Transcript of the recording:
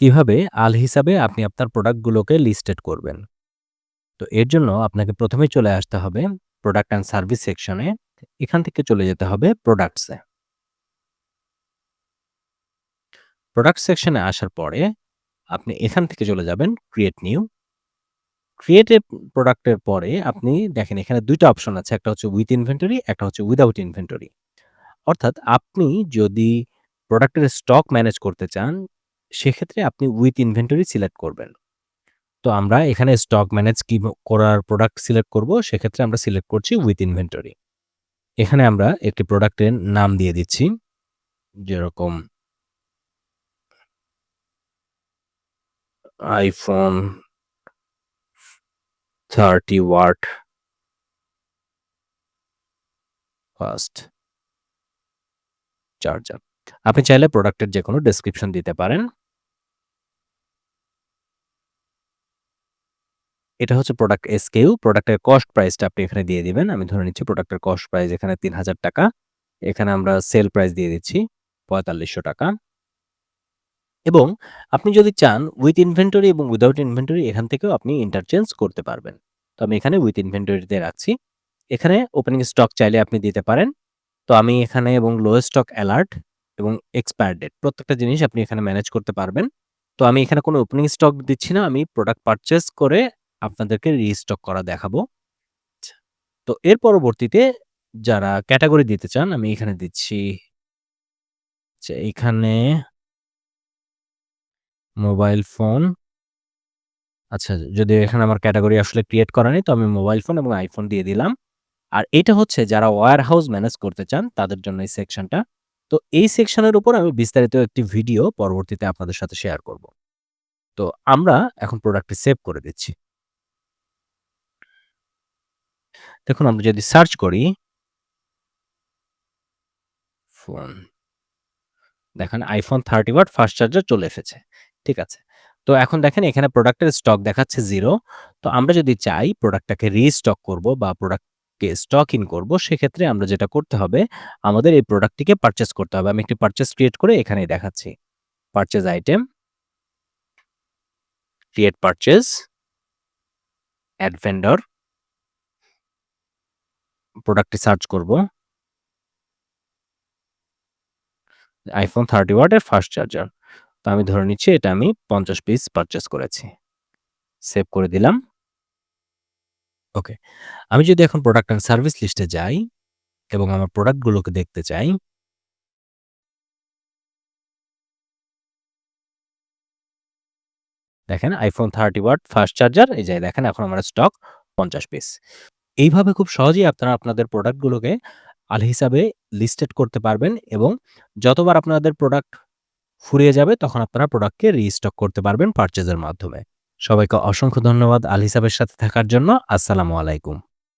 কীভাবে আল হিসাবে আপনি আপনার প্রোডাক্টগুলোকে লিস্টেড করবেন। তো এর জন্য আপনাকে ১ম এই চলে আসতে হবে প্রোডাক্ট অ্যান্ড সার্ভিস সেকশনে। এখান থেকে চলে যেতে হবে প্রোডাক্টসে প্রোডাক্ট সেকশনে আসার পরে আপনি এখান থেকে চলে যাবেন ক্রিয়েট নিউ। ক্রিয়েট প্রোডাক্টের পরে আপনি দেখেন এখানে ২ টা অপশন আছে। একটা হচ্ছে উইথ ইনভেন্টরি, একটা হচ্ছে উইথআউট ইনভেন্টরি। অর্থাৎ আপনি যদি প্রোডাক্টের স্টক ম্যানেজ করতে চান, সেক্ষেত্রে আপনি উইথ ইনভেন্টরি সিলেক্ট করবেন। তো আমরা এখানে স্টক ম্যানেজ কি করার প্রোডাক্ট সিলেক্ট করব, সেক্ষেত্রে আমরা সিলেক্ট করছি উইথ ইনভেন্টরি। এখানে আমরা একটি প্রোডাক্টের নাম দিয়ে দিচ্ছি। যেরকম iPhone thirty watt fast charger. আপনি চাইলে প্রোডাক্টের যেকোনো ডেসক্রিপশন দিতে পারেন। এটা হচ্ছে প্রোডাক্ট এসকিউ। প্রোডাক্টের কস্ট প্রাইসটা আপনি এখানে দিয়ে দিবেন। আমি ধরে নিচ্ছি প্রোডাক্টের কস্ট প্রাইস এখানে ৳৩,০০০ এখানে আমরা সেল প্রাইস দিয়ে দিচ্ছি ৳৪৫০০ এবং আপনি যদি চান উইথ ইনভেন্টরি এবং উইদাউট ইনভেন্টরি এখান থেকেও আপনি ইন্টারচেঞ্জ করতে পারবেন। তো আমি এখানে উইথ ইনভেন্টরিতে রাখছি। এখানে ওপেনিং স্টক চাইলে আপনি দিতে পারেন। তো আমি এখানে এবং লো স্টক অ্যালার্ট এবং এক্সপায়ার ডেট প্রত্যেকটা জিনিস আপনি এখানে ম্যানেজ করতে পারবেন। তো আমি এখানে কোনো ওপেনিং স্টক দিচ্ছি না। আমি প্রোডাক্ট পারচেস করে আপনাদেরকে রিস্টক করা দেখাবো। আচ্ছা। তো এর পরবর্তীতে যারা ক্যাটাগরি দিতে চান আমি এখানে দিচ্ছি আচ্ছা এখানে মোবাইল ফোন আচ্ছা যদি এখানে আমার ক্যাটাগরি আসলে ক্রিয়েট করা নেই তো আমি মোবাইল ফোন এবং আইফোন দিয়ে দিলাম। আর এটা হচ্ছে যারা ওয়্যার হাউস ম্যানেজ করতে চান তাদের জন্য এই সেকশনটা। তো এই সেকশনের উপর আমি বিস্তারিত একটি ভিডিও পরবর্তীতে আপনাদের সাথে শেয়ার করব। তো আমরা এখন প্রোডাক্টটি সেভ করে দিচ্ছি। দেখুন, আমরা যদি সার্চ করি ফোন, দেখেন iPhone thirty watt fast charger চলে এসেছে। ঠিক আছে। তো এখন দেখেন এখানে প্রোডাক্টের স্টক দেখাচ্ছে জিরো তো আমরা যদি চাই প্রোডাক্টটাকে রিস্টক করব বা প্রোডাক্টকে স্টক ইন করব, সেক্ষেত্রে আমরা যেটা করতে হবে, আমাদের এই প্রোডাক্টটিকে পারচেজ করতে হবে। আমি একটি পারচেজ ক্রিয়েট করে এখানেই দেখাচ্ছি। Purchase item create purchase add vendor প্রোডাক্টটি সার্চ করব। আইফোন 30 ওয়াটের ফাস্ট চার্জার। তো আমি ধরে নিচ্ছি এটা আমি ৫০ পিস পারচেজ করেছি। সেভ করে দিলাম। ওকে। আমি যদি এখন প্রোডাক্ট অ্যান্ড সার্ভিস লিস্টে যাই এবং আমার প্রোডাক্টগুলোকে দেখতে চাই দেখেন iPhone thirty watt fast charger এই যে দেখেন এখন আমার স্টক ৫০ পিস। এইভাবে খুব সহজেই আপনারা আপনাদের প্রোডাক্টগুলোকে আল হিসাবে লিস্টেড করতে পারবেন এবং যতবার আপনাদের প্রোডাক্ট ফুরিয়ে যাবে তখন আপনারা প্রোডাক্টকে রিস্টক করতে পারবেন পারচেজের মাধ্যমে। সবাইকে অসংখ্য ধন্যবাদ আল হিসাবের সাথে থাকার জন্য। আসসালামু আলাইকুম।